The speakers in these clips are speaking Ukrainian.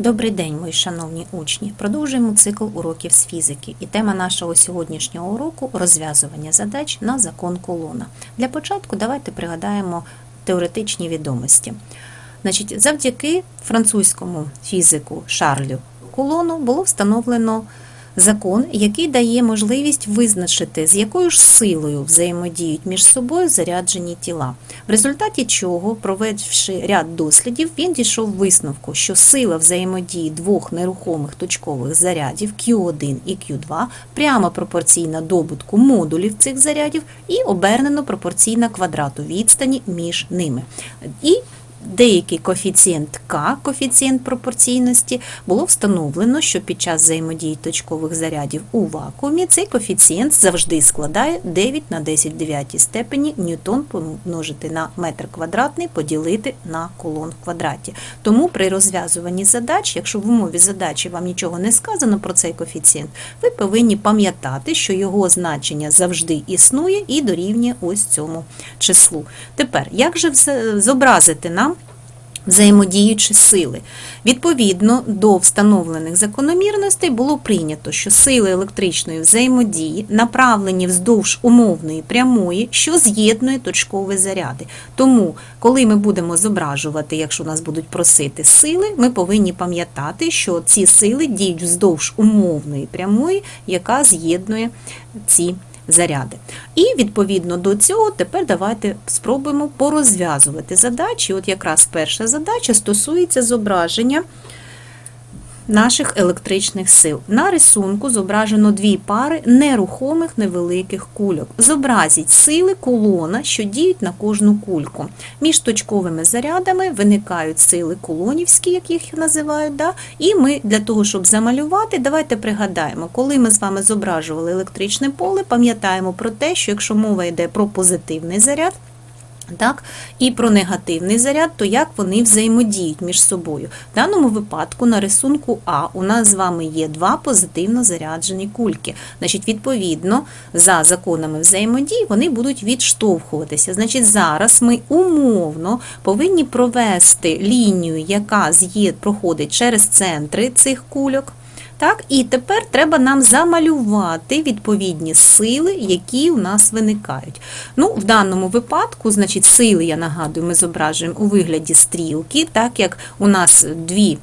Добрий день, мої шановні учні. Продовжуємо цикл уроків з фізики. І тема нашого сьогоднішнього уроку розв'язування задач на закон колона. Для початку давайте пригадаємо теоретичні відомості. Значить, завдяки французькому фізику Шарлю Кулону було встановлено закон, який дає можливість визначити, з якою ж силою взаємодіють між собою заряджені тіла. В результаті чого, проведши ряд дослідів, він дійшов висновку, що сила взаємодії двох нерухомих точкових зарядів Q1 і Q2 прямо пропорційна добутку модулів цих зарядів і обернено пропорційна квадрату відстані між ними. І деякий коефіцієнт К, коефіцієнт пропорційності, було встановлено, що під час взаємодії точкових зарядів у вакуумі цей коефіцієнт завжди складає 9 на 10 в 9 степені ньютон помножити на метр квадратний поділити на колон в квадраті. Тому при розв'язуванні задач, якщо в умові задачі вам нічого не сказано про цей коефіцієнт, ви повинні пам'ятати, що його значення завжди існує і дорівнює ось цьому числу. Тепер, як же зобразити нам взаємодіючі сили. Відповідно до встановлених закономірностей було прийнято, що сили електричної взаємодії направлені вздовж умовної прямої, що з'єднує точкові заряди. Тому, коли ми будемо зображувати, якщо нас будуть просити сили, ми повинні пам'ятати, що ці сили діють вздовж умовної прямої, яка з'єднує ці заряди. І відповідно до цього тепер давайте спробуємо порозв'язувати задачі. От якраз перша задача стосується зображення наших електричних сил. На рисунку зображено дві пари нерухомих невеликих кульок. Зобразіть сили колона, що діють на кожну кульку. Між точковими зарядами виникають сили колонівські, як їх називають. Да? І ми для того, щоб замалювати, давайте пригадаємо, коли ми з вами зображували електричне поле, пам'ятаємо про те, що якщо мова йде про позитивний заряд, так, і про негативний заряд, то як вони взаємодіють між собою. В даному випадку на рисунку А у нас з вами є два позитивно заряджені кульки. Значить, відповідно, за законами взаємодії вони будуть відштовхуватися. Значить, зараз ми умовно повинні провести лінію, яка проходить через центри цих кульок. Так, і тепер треба нам замалювати відповідні сили, які у нас виникають. Ну, в даному випадку, значить, сили, я нагадую, ми зображуємо у вигляді стрілки, так як у нас дві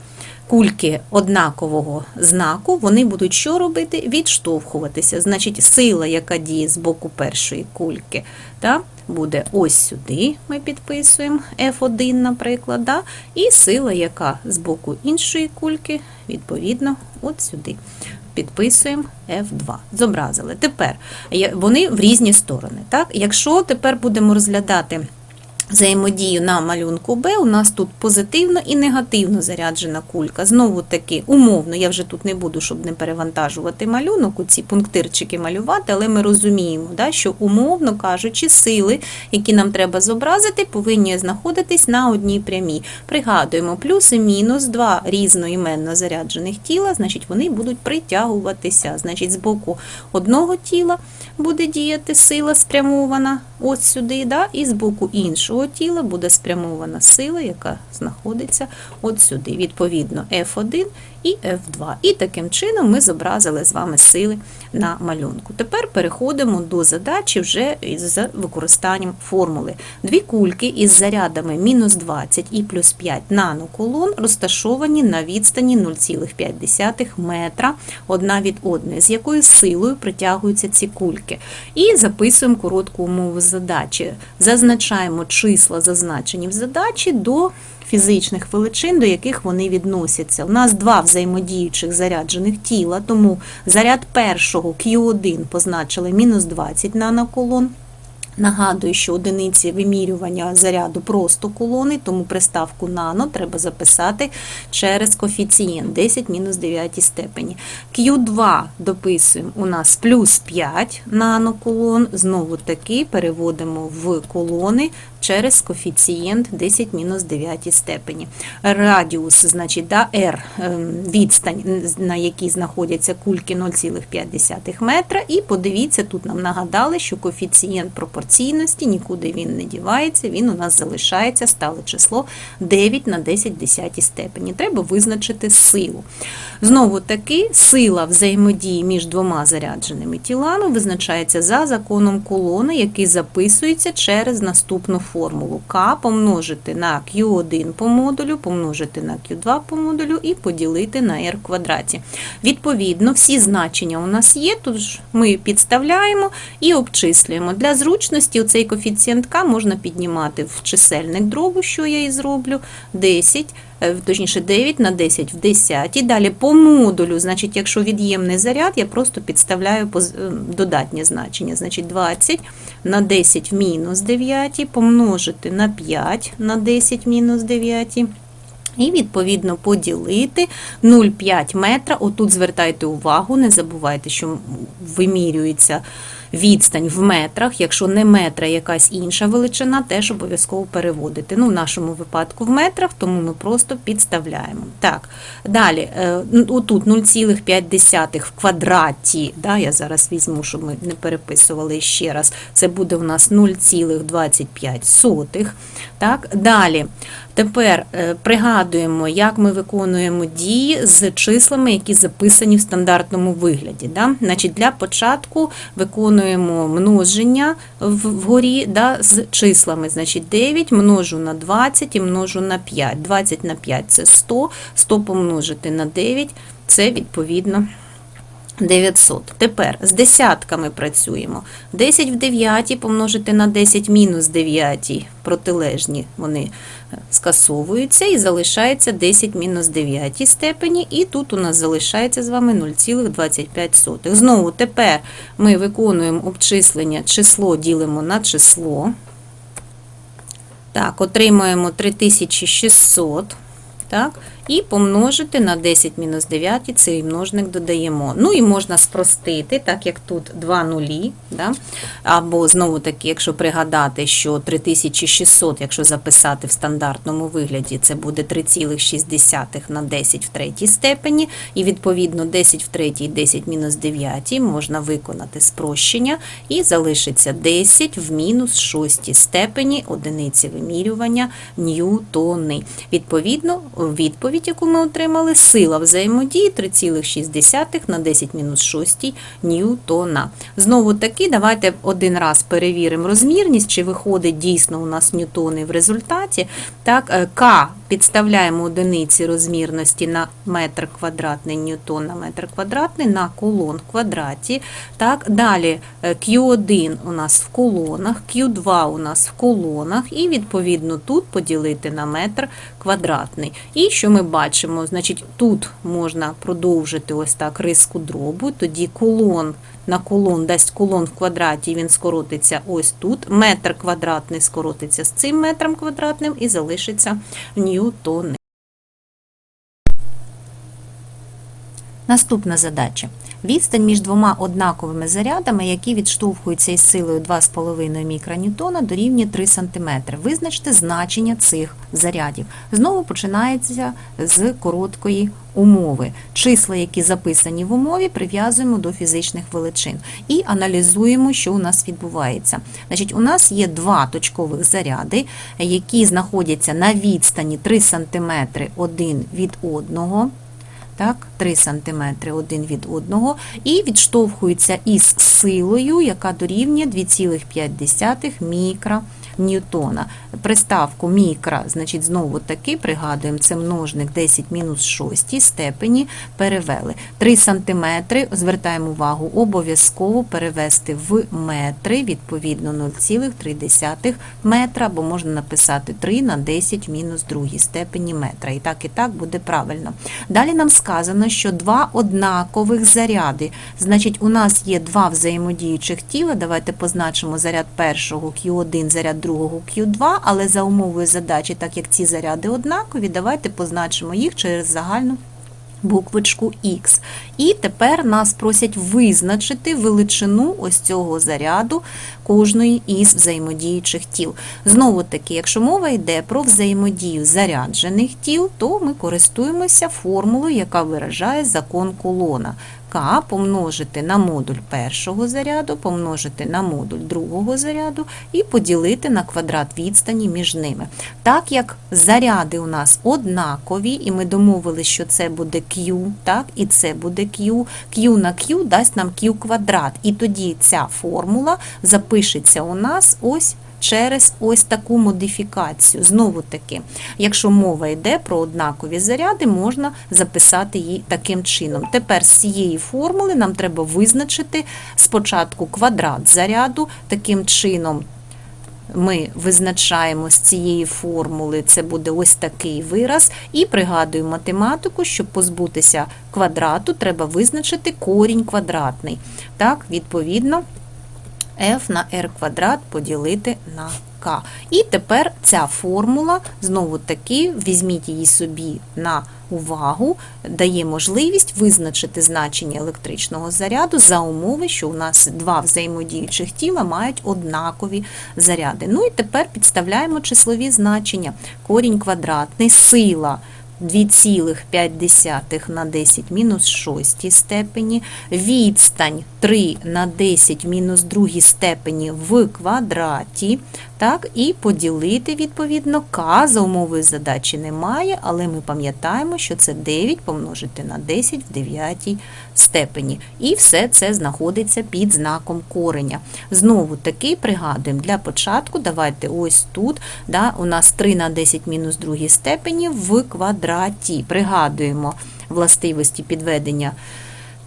кульки однакового знаку, вони будуть що робити? Відштовхуватися. Значить, сила, яка діє з боку першої кульки, так, буде ось сюди, ми підписуємо F1, наприклад, да? і сила, яка з боку іншої кульки, відповідно, от сюди. Підписуємо F2. Зобразили. Тепер вони в різні сторони. Так? Якщо тепер будемо розглядати взаємодію на малюнку Б, у нас тут позитивно і негативно заряджена кулька. Знову таки, умовно, я вже тут не буду, щоб не перевантажувати малюнок, ці пунктирчики малювати, але ми розуміємо, да, що умовно кажучи, сили, які нам треба зобразити, повинні знаходитись на одній прямій. Пригадуємо, плюс і мінус два різноіменно заряджених тіла, значить, вони будуть притягуватися. Значить, з боку одного тіла буде діяти сила спрямована ось сюди, да, і з боку іншого тіла буде спрямована сила, яка знаходиться от сюди. Відповідно, F1 і F2. І таким чином ми зобразили з вами сили на малюнку. Тепер переходимо до задачі вже з використанням формули. Дві кульки із зарядами мінус 20 і плюс 5 наноколон розташовані на відстані 0,5 метра одна від одної, з якою силою притягуються ці кульки. І записуємо коротку умову задачі. Зазначаємо числа, зазначені в задачі до фізичних величин, до яких вони відносяться. У нас два взаємодіючих заряджених тіла, тому заряд першого Q1 позначили мінус 20 наноколон. Нагадую, що одиниці вимірювання заряду просто колони, тому приставку нано треба записати через коефіцієнт 10 мінус 9 степені. Q2 дописуємо у нас плюс 5 наноколон, знову таки переводимо в колони через коефіцієнт 10 мінус 9 степені. Радіус, значить, да, R, ем, відстань, на якій знаходяться кульки 0,5 метра. І подивіться, тут нам нагадали, що коефіцієнт пропорційний пропорційності, нікуди він не дівається, він у нас залишається стале число 9 на 10 десятій степені. Треба визначити силу. Знову таки, сила взаємодії між двома зарядженими тілами визначається за законом колони, який записується через наступну формулу К помножити на Q1 по модулю, помножити на Q2 по модулю і поділити на R квадраті. Відповідно, всі значення у нас є, тож ми підставляємо і обчислюємо. Для зручності цей коефіцієнт К можна піднімати в чисельник дробу, що я і зроблю, 10, е, точніше 9 на 10 в 10. І далі по модулю, значить, якщо від'ємний заряд, я просто підставляю е, додатнє значення. Значить, 20 на 10 в мінус 9, помножити на 5 на 10 в мінус 9. І, відповідно, поділити 0,5 метра. Отут звертайте увагу, не забувайте, що вимірюється відстань в метрах. Якщо не метра, якась інша величина, теж обов'язково переводити. Ну, в нашому випадку в метрах, тому ми просто підставляємо. Так, далі, е, отут 0,5 в квадраті. Да, я зараз візьму, щоб ми не переписували ще раз. Це буде у нас 0,25. Так, далі. Тепер е, пригадуємо, як ми виконуємо дії з числами, які записані в стандартному вигляді. Да? Значить, Для початку виконуємо множення вгорі да, з числами. Значить, 9 множу на 20 і множу на 5. 20 на 5 – це 100, 100 помножити на 9 – це відповідно 900. Тепер з десятками працюємо. 10 в 9 помножити на 10 мінус 9, протилежні вони е, скасовуються і залишається 10 мінус 9 степені, і тут у нас залишається з вами 0,25. Знову тепер ми виконуємо обчислення, число ділимо на число. Так, отримуємо 3600. Так, і помножити на 10 мінус 9, цей множник додаємо. Ну і можна спростити, так як тут два нулі, да? або знову таки, якщо пригадати, що 3600, якщо записати в стандартному вигляді, це буде 3,6 на 10 в третій степені, і відповідно 10 в третій, 10 мінус 9 можна виконати спрощення, і залишиться 10 в мінус 6 степені одиниці вимірювання ньютони. Відповідно, відповідь, яку ми отримали, сила взаємодії 3,6 на 10 мінус 6 ньютона. Знову таки, давайте один раз перевіримо розмірність, чи виходить дійсно у нас ньютони в результаті. Так, е, К підставляємо одиниці розмірності на метр квадратний ньютон на метр квадратний на колон в квадраті. Так, далі е, Q1 у нас в колонах, Q2 у нас в колонах, і відповідно тут поділити на метр квадратний. І що ми бачимо? Значить, тут можна продовжити ось так риску дробу, тоді колон на колон дасть колон в квадраті, він скоротиться ось тут. Метр квадратний скоротиться з цим метром квадратним і залишиться ньютони. Наступна задача. Відстань між двома однаковими зарядами, які відштовхуються із силою 2,5 мікроньютона, дорівнює 3 см. Визначте значення цих зарядів. Знову починається з короткої умови. Числа, які записані в умові, прив'язуємо до фізичних величин і аналізуємо, що у нас відбувається. Значить, у нас є два точкових заряди, які знаходяться на відстані 3 см один від одного так, 3 см один від одного, і відштовхуються із силою, яка дорівнює 2,5 мікроньютона. Приставку мікро, значить, знову таки, пригадуємо, це множник 10 мінус 6 степені перевели. 3 см, звертаємо увагу, обов'язково перевести в метри, відповідно 0,3 метра, або можна написати 3 на 10 мінус 2 степені метра. І так, і так буде правильно. Далі нам сказано, що два однакових заряди. Значить, у нас є два взаємодіючих тіла. Давайте позначимо заряд першого Q1, заряд другого Q2, але за умовою задачі, так як ці заряди однакові, давайте позначимо їх через загальну буквочку X. І тепер нас просять визначити величину ось цього заряду кожної із взаємодіючих тіл. Знову таки, якщо мова йде про взаємодію заряджених тіл, то ми користуємося формулою, яка виражає закон колона. К помножити на модуль першого заряду, помножити на модуль другого заряду і поділити на квадрат відстані між ними. Так як заряди у нас однакові, і ми домовилися, що це буде Q, так, і це буде Q, Q на Q дасть нам Q квадрат. І тоді ця формула запишеться у нас ось через ось таку модифікацію. Знову таки, якщо мова йде про однакові заряди, можна записати її таким чином. Тепер з цієї формули нам треба визначити спочатку квадрат заряду, таким чином. Ми визначаємо з цієї формули, це буде ось такий вираз, і пригадую математику, щоб позбутися квадрату, треба визначити корінь квадратний. Так, відповідно, f на r квадрат поділити на k. І тепер ця формула, знову таки, візьміть її собі на увагу, дає можливість визначити значення електричного заряду за умови, що у нас два взаємодіючих тіла мають однакові заряди. Ну і тепер підставляємо числові значення. Корінь квадратний, сила. 2,5 на 10 мінус 6 степені, відстань 3 на 10 мінус 2 степені в квадраті, так, і поділити, відповідно, К за умовою задачі немає, але ми пам'ятаємо, що це 9 помножити на 10 в 9 степені. І все це знаходиться під знаком кореня. Знову таки пригадуємо, для початку давайте ось тут, да, у нас 3 на 10 мінус 2 степені в квадраті. Пригадуємо властивості підведення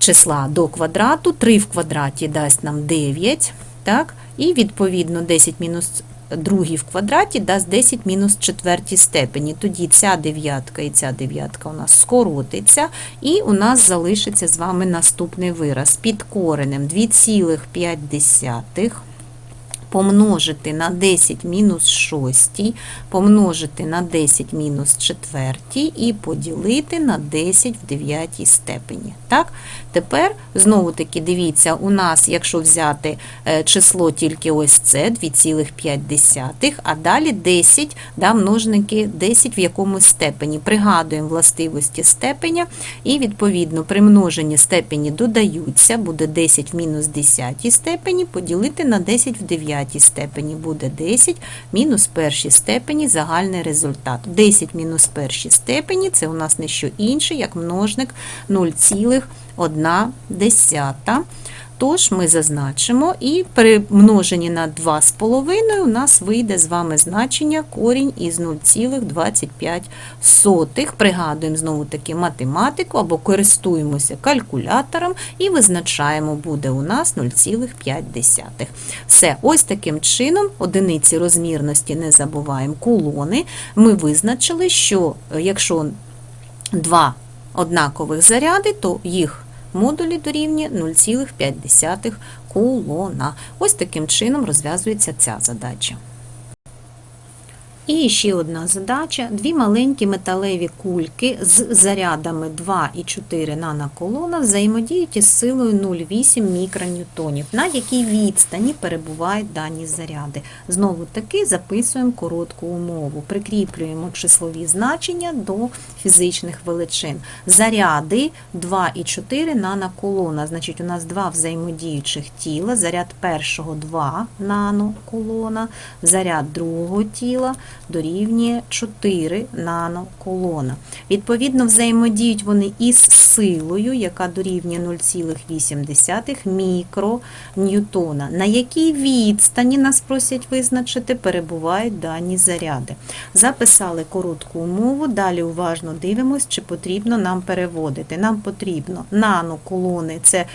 числа до квадрату. 3 в квадраті дасть нам 9. Так? І відповідно 10 мінус другий в квадраті дасть 10 мінус 4 степені. Тоді ця дев'ятка і ця дев'ятка у нас скоротиться, і у нас залишиться з вами наступний вираз. Під коренем 2,5 помножити на 10 мінус 6, помножити на 10 мінус 4 і поділити на 10 в 9 степені. Так? Тепер, знову таки, дивіться, у нас, якщо взяти е, число тільки ось це, 2,5, а далі 10, да, множники 10 в якомусь степені. Пригадуємо властивості степеня, і, відповідно, при множенні степені додаються, буде 10 в мінус 10 степені, поділити на 10 в 9 степені буде 10, мінус першій степені загальний результат. 10 мінус першій степені це у нас не що інше, як множник 0,1. Тож ми зазначимо, і при множенні на 2,5 у нас вийде з вами значення корінь із 0,25. Пригадуємо знову таки математику або користуємося калькулятором і визначаємо, буде у нас 0,5. Все, ось таким чином, одиниці розмірності не забуваємо кулони. Ми визначили, що якщо два однакових заряди, то їх модулі дорівнює 0,5 кулона. Ось таким чином розв'язується ця задача. І ще одна задача: дві маленькі металеві кульки з зарядами 2 і 4 наноколона взаємодіють із силою 0,8 мікроньютонів, на якій відстані перебувають дані заряди. Знову таки записуємо коротку умову, прикріплюємо числові значення до фізичних величин. Заряди 2 і 4 наноколона. Значить, у нас два взаємодіючих тіла, заряд першого 2 наноколона, заряд другого тіла дорівнює 4 наноколона. Відповідно, взаємодіють вони із силою, яка дорівнює 0,8 мікроньютона. На якій відстані нас просять визначити, перебувають дані заряди. Записали коротку умову, далі уважно дивимось, чи потрібно нам переводити. Нам потрібно наноколони це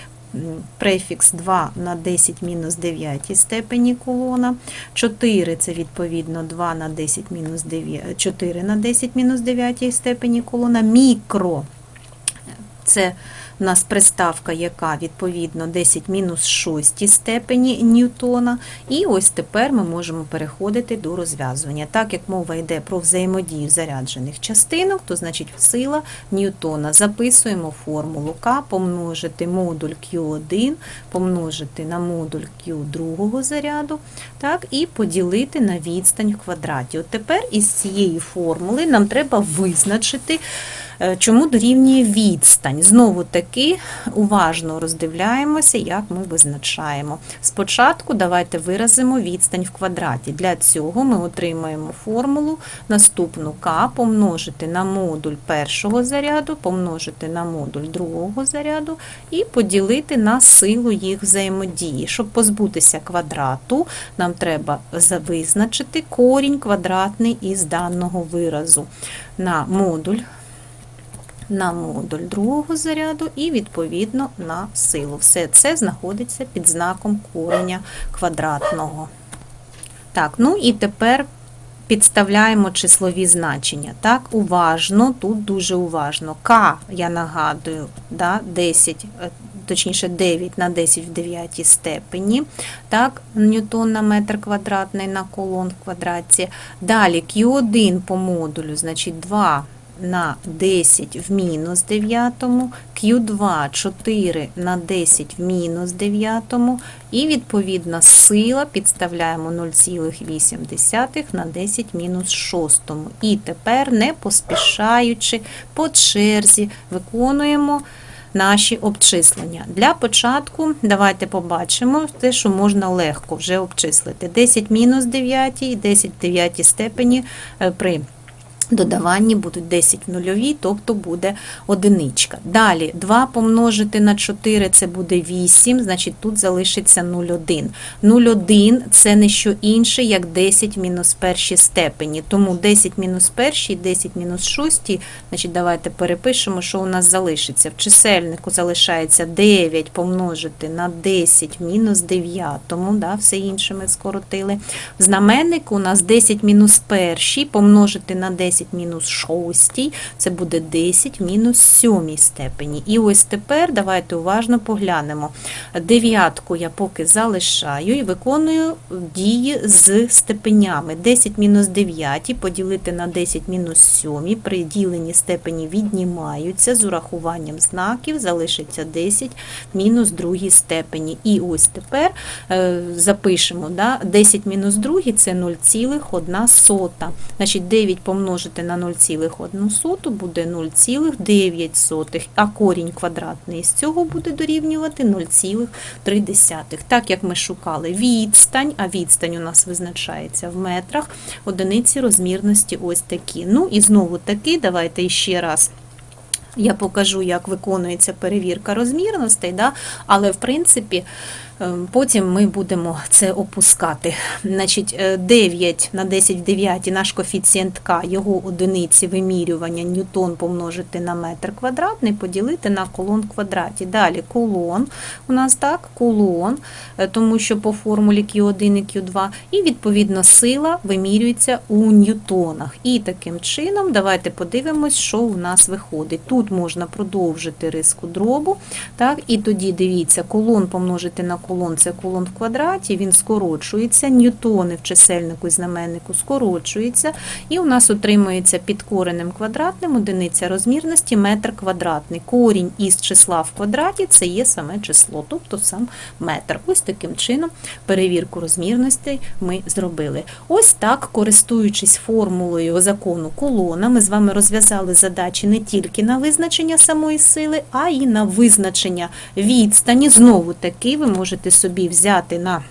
префікс 2 на 10 мінус 9 степені колона. 4 це відповідно 2 на 10 мінус 9, 4 на 10 мінус 9 степені колона. Мікро це у нас приставка, яка відповідно 10 мінус 6 степені Ньютона. І ось тепер ми можемо переходити до розв'язування. Так як мова йде про взаємодію заряджених частинок, то значить сила Ньютона. Записуємо формулу К, помножити модуль Q1, помножити на модуль Q другого заряду, так, і поділити на відстань в квадраті. От тепер із цієї формули нам треба визначити Чому дорівнює відстань? Знову таки уважно роздивляємося, як ми визначаємо. Спочатку давайте виразимо відстань в квадраті. Для цього ми отримаємо формулу наступну К помножити на модуль першого заряду, помножити на модуль другого заряду і поділити на силу їх взаємодії. Щоб позбутися квадрату, нам треба визначити корінь квадратний із даного виразу на модуль на модуль другого заряду і відповідно на силу. Все це знаходиться під знаком кореня квадратного. Так, ну і тепер підставляємо числові значення. Так, уважно, тут дуже уважно. К, я нагадую, да, 10, е, точніше 9 на 10 в 9 степені. Так, ньютон на метр квадратний на колон в квадраті. Далі Q1 по модулю, значить 2 на 10 в мінус 9, Q2 4 на 10 в мінус 9, і відповідно сила підставляємо 0,8 на 10 мінус 6. І тепер, не поспішаючи по черзі, виконуємо наші обчислення. Для початку давайте побачимо те, що можна легко вже обчислити. 10 мінус 9 і 10 в 9 степені е, при додаванні будуть 10 в нульовій, тобто буде одиничка. Далі 2 помножити на 4 це буде 8, значить тут залишиться 0,1. 0,1 це не що інше, як 10 мінус перші степені. Тому 10 мінус перші, 10 мінус шості, значить давайте перепишемо, що у нас залишиться. В чисельнику залишається 9 помножити на 10 мінус 9, да, все інше ми скоротили. В знаменнику у нас 10 мінус перші помножити на 10 мінус 6, це буде 10 мінус 7 степені. І ось тепер давайте уважно поглянемо. Дев'ятку я поки залишаю і виконую дії з степенями. 10 мінус 9 поділити на 10 мінус 7, при діленні степені віднімаються, з урахуванням знаків залишиться 10 мінус 2 степені. І ось тепер е, запишемо, да, 10 мінус 2 це 0,1. Значить 9 помножити на 0,1 соту буде 0,9, а корінь квадратний з цього буде дорівнювати 0,3. Так як ми шукали відстань, а відстань у нас визначається в метрах, одиниці розмірності ось такі. Ну і знову таки, давайте ще раз. Я покажу, як виконується перевірка розмірностей, да? але в принципі потім ми будемо це опускати. Значить, е, 9 на 10 в 9 наш коефіцієнт К, його одиниці вимірювання ньютон помножити на метр квадратний, поділити на колон квадраті. Далі колон у нас так, колон, е, тому що по формулі Q1 і Q2, і відповідно сила вимірюється у ньютонах. І таким чином, давайте подивимось, що у нас виходить. Тут можна продовжити риску дробу. Так, І тоді дивіться, колон помножити на колон це колон в квадраті, він скорочується, ньютони в чисельнику і знаменнику скорочуються, і у нас отримується під коренем квадратним одиниця розмірності метр квадратний. Корінь із числа в квадраті це є саме число, тобто сам метр. Ось таким чином перевірку розмірностей ми зробили. Ось так, користуючись формулою закону колона, ми з вами розв'язали задачі не тільки на визначення самої сили, а й на визначення відстані. Знову таки, ви можете собі взяти на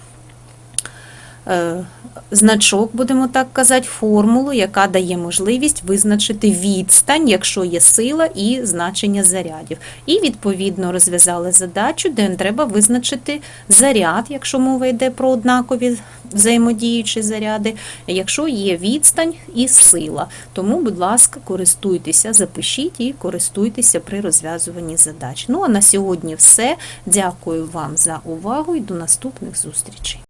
значок, будемо так казати, формулу, яка дає можливість визначити відстань, якщо є сила і значення зарядів. І відповідно розв'язали задачу, де треба визначити заряд, якщо мова йде про однакові взаємодіючі заряди, якщо є відстань і сила. Тому, будь ласка, користуйтеся, запишіть і користуйтеся при розв'язуванні задач. Ну а на сьогодні все. Дякую вам за увагу і до наступних зустрічей.